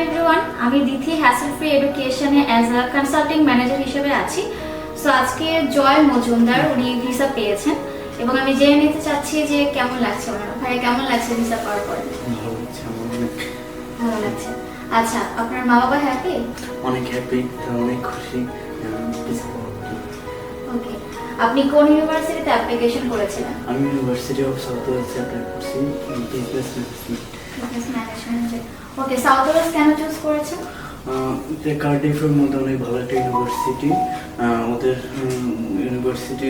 Everyone আমি Dithi hassle free এডুকেশনে as a consulting manager হিসেবে আছি। সো আজকে জয় মজুমদার উনি ভিসা পেয়েছেন এবং আমি জেনে নিতে চাচ্ছি যে কেমন লাগছে ওনার? ভাই কেমন লাগছে ভিসা পাওয়ার পরে? ভালো লাগছে আচ্ছা আপনার মা বাবা হ্যাপি অনেক হ্যাপি অনেক খুশি। ওকে আপনি কোন ইউনিভার্সিটিতে অ্যাপ্লিকেশন করেছিলেন? আমি ইউনিভার্সিটি অফ সাউথ ওয়েলসে অ্যাপ্লাই করছি বিজনেস ম্যানেজমেন্ট বিজনেস ম্যানেজমেন্টে ওকে সাউথ কেন চুজ করেছেন? কার্ডিফের মধ্যে অনেক ভালো একটা ইউনিভার্সিটি ওদের ইউনিভার্সিটি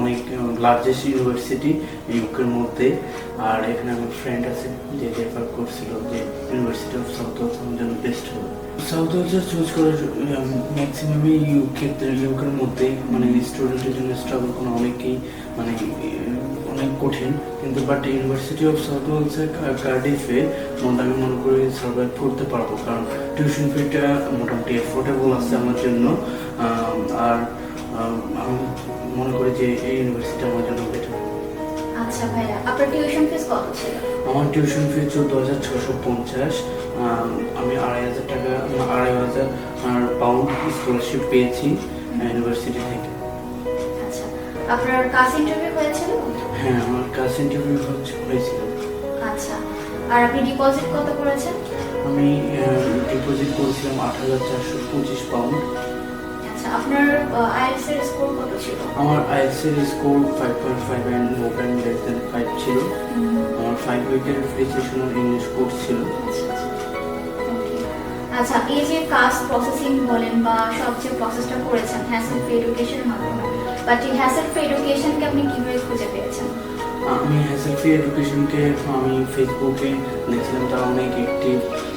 অনেক লার্জেস্ট ইউনিভার্সিটি ইউকের মধ্যে। আর এখানে আমার ফ্রেন্ড আছে, যে রেফার করছিল যে ইউনিভার্সিটি অফ সাউথ ওয়েস্ট আমার জন্য বেস্ট হবে সাউথ ওয়েলসে চুজ করার ম্যাক্সিমামই ইউকে ইউকের মধ্যে মানে স্টুডেন্টের জন্য স্ট্রাগল করা অনেকেই মানে অনেক কঠিন। কিন্তু বাট ইউনিভার্সিটি অফ সাউথ ওয়েলসে কার্ডিফে আমি মনে করি সার্ভাইভ করতে পারব। কারণ টিউশন ফিটা মোটামুটি অ্যাফোর্ডেবল আছে আমার জন্য। আর আমি মনে করি যে এই ইউনিভার্সিটি আমার জন্য বেটার আচ্ছা ভাইয়া আপনার টিউশন ফিস কত ছিল? আমার টিউশন ফি চোদ্দ হাজার ছশো পঞ্চাশ। আমি আড়াই হাজার টাকা আড়াই হাজার পাউন্ড স্কলারশিপ পেয়েছি ইউনিভার্সিটি থেকে। আচ্ছা আপনার কাজ ইন্টারভিউ হয়েছিল? হ্যাঁ আমার কাজ ইন্টারভিউ হয়েছিল। আচ্ছা আর আপনি ডিপোজিট কত করেছেন? আমি ডিপোজিট করেছিলাম আট হাজার চারশো পঁচিশ পাউন্ড আচ্ছা আপনার আইএলস এর স্কোর কত ছিল? আমার আইএলসের score five point five and more less than five ছিল। আমার ফাইভ উইকের ফ্রিসেশনাল ইংলিশ কোর্স ছিল। আচ্ছা. আচ্ছা এই যে কাস্ট প্রসেসিং বলেন বা সব যে প্রসেসটা করেছেন হ্যাসেল ফ্রি এডুকেশনের মাধ্যমে বাট এই হ্যাসেল ফ্রি এডুকেশনকে আপনি কীভাবে খুঁজে পেয়েছেন? আমি হ্যাসেল ফ্রি এডুকেশনকে আমি ফেসবুকে দেখছিলাম, তারা অনেক মানে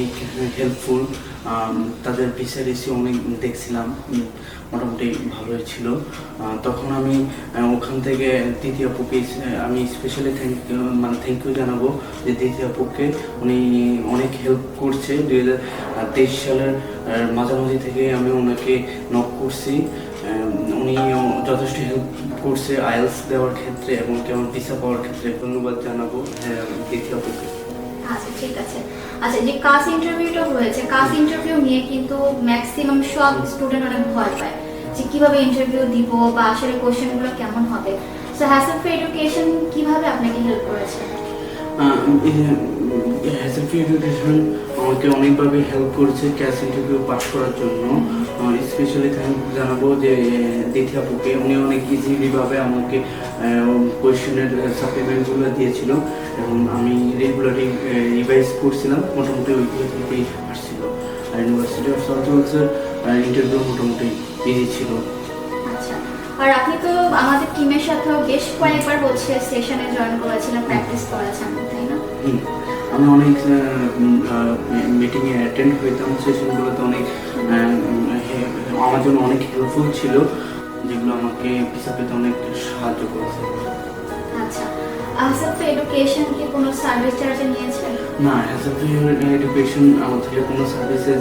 অনেক হেল্পফুল তাদের বিচার এসে অনেক দেখছিলাম মোটামুটি ভালোই ছিল। তখন আমি ওখান থেকে দ্বিতীয় আপুকে আমি স্পেশালি থ্যাংক মানে থ্যাংক ইউ জানাব যে দ্বিতীয় আপুকে উনি অনেক হেল্প করছে। দুই হাজার তেইশ সালের মাঝামাঝি থেকে আমি ওনাকে নক করছি। উনি যথেষ্ট হেল্প করছে আইএলস দেওয়ার ক্ষেত্রে এবং কেমন ভিসা পাওয়ার ক্ষেত্রে। ধন্যবাদ জানাব হ্যাঁ, দ্বিতীয় আপুকে আচ্ছা ঠিক আছে। আচ্ছা যে কাজ ইন্টারভিউটা হয়েছে কাজ ইন্টারভিউ নিয়ে কিন্তু ম্যাক্সিমাম সব স্টুডেন্ট অনেক ভয় পায় যে কীভাবে ইন্টারভিউ দিব বা আসলে কোশ্চেনগুলো কেমন হবে। সো হ্যাসেল ফ্রি এডুকেশন কীভাবে আপনাকে হেল্প করেছে? হ্যাসেল ফ্রি এডুকেশন আমাকে অনেকভাবে হেল্প করেছে ক্যাশ ইন্টারভিউ পাস করার জন্য। স্পেশালি থ্যাংক জানাব যে দিথি আপুকে। উনি অনেক ইজিলিভাবে আমাকে কোয়েশ্চেনের সাপ্লিমেন্টগুলো দিয়েছিল এবং আমি রেগুলারলি রিভাইজ করছিলাম। মোটামুটি ওইগুলো থেকেই আসছিল। আর ইউনিভার্সিটি অফ সাউথ ওয়েলসের ইন্টারভিউ মোটামুটি ইজি ছিল। আচ্ছা। আর আপনি তো আমাদের টিমের সাথেও বেশ কয়েকবার হচ্ছে সেশনে জয়েন করেছিলেন প্র্যাকটিস করেছেন তাই না? আমি অনেক মিটিংয়ে অ্যাটেন্ড হইতাম সেশনগুলোতে অনেক আমার জন্য অনেক হেল্পফুল ছিল যেগুলো আমাকে ভিসা পেতে অনেক সাহায্য করেছে। আচ্ছা এডুকেশন কি কোনো সার্ভিস চার্জে নিয়েছেন? না এডুকেশন আমার থেকে কোনো সার্ভিসেস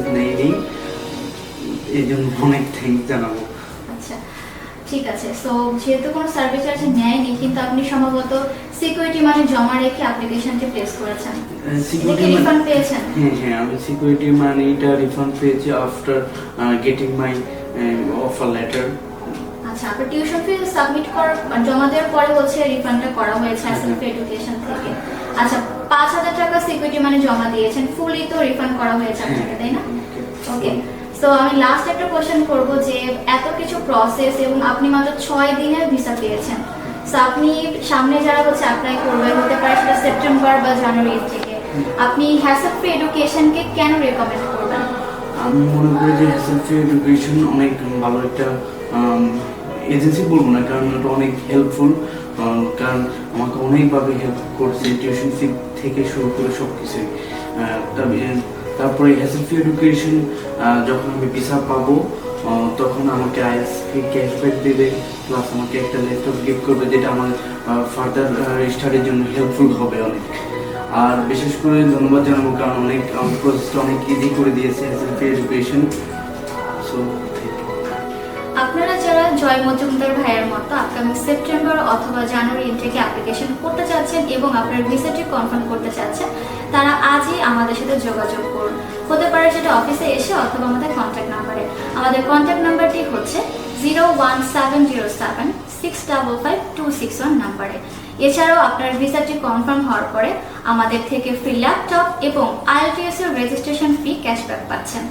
এই জন্য অনেক থ্যাংক জানাব। আচ্ছা ঠিক আছে। সো যেহেতু কোনো সার্ভিস চার্জ নেয়নি কিন্তু আপনি সম্ভবত সিকিউরিটি মানি জমা রেখে অ্যাপ্লিকেশনটি প্লেস করেছেন। সিকিউরিটি রিফান্ড পেয়েছেন? হ্যাঁ হ্যাঁ আমি সিকিউরিটি মানিটা রিফান্ড পেয়েছি after getting my offer letter আচ্ছা আপনার টিউশন ফি সাবমিট করার জমা দেওয়ার পরে হচ্ছে রিফান্ডটা করা হয়েছে এসএলপি এডুকেশন থেকে। আচ্ছা পাঁচ হাজার টাকা সিকিউরিটি মানি জমা দিয়েছেন ফুলই তো রিফান্ড করা হয়েছে আপনাকে তাই না? ওকে সো আমি লাস্ট একটা কোশ্চেন করব যে এত কিছু প্রসেস এবং আপনি মাত্র ছয় দিনের ভিসা পেয়েছেন। সো আপনি সামনে যারা হচ্ছে অ্যাপ্লাই করবে, হতে পারে সেটা সেপ্টেম্বর বা জানুয়ারি থেকে আপনি হ্যাসেল ফ্রি এডুকেশনকে কেন রেকমেন্ড করবেন? আমি মনে করি যে হ্যাসেল ফ্রি এডুকেশন অনেক ভালো একটা এজেন্সি বলব না, কারণ এটা অনেক হেল্পফুল কারণ আমাকে অনেকভাবে হেল্প করছে টিউশন ফি থেকে শুরু করে সব কিছুই তারপরে ফ্রি এডুকেশন যখন আমি ভিসা পাবো তখন আমাকে আইএস ফি ক্যাশব্যাক দেবে প্লাস আমাকে একটা ল্যাপটপ গিফট করবে, যেটা আমার ফার্দার স্টাডির জন্য হেল্পফুল হবে অনেক। আর বিশেষ করে ধন্যবাদ জানাব, কারণ অনেক প্রসেসটা অনেক ইজি করে দিয়েছে ফ্রি এডুকেশন সো আপনারা জয় মজুমদার ভাইয়ের মতো আপকামিং সেপ্টেম্বর অথবা জানুয়ারি ইন্টেকে অ্যাপ্লিকেশন করতে চাচ্ছেন এবং আপনার ভিসাটি কনফার্ম করতে চাচ্ছেন, তারা আজই আমাদের সাথে যোগাযোগ করুন। হতে পারে সেটা অফিসে এসে অথবা আমাদের কন্ট্যাক্ট নাম্বারে আমাদের কন্ট্যাক্ট নাম্বারটি হচ্ছে zero one seven zero seven six double five two six one নাম্বারে এছাড়াও আপনার ভিসাটি কনফার্ম হওয়ার পরে আমাদের থেকে ফ্রি ল্যাপটপ এবং আইএলটিএস এর রেজিস্ট্রেশন ফি ক্যাশব্যাক পাচ্ছেন।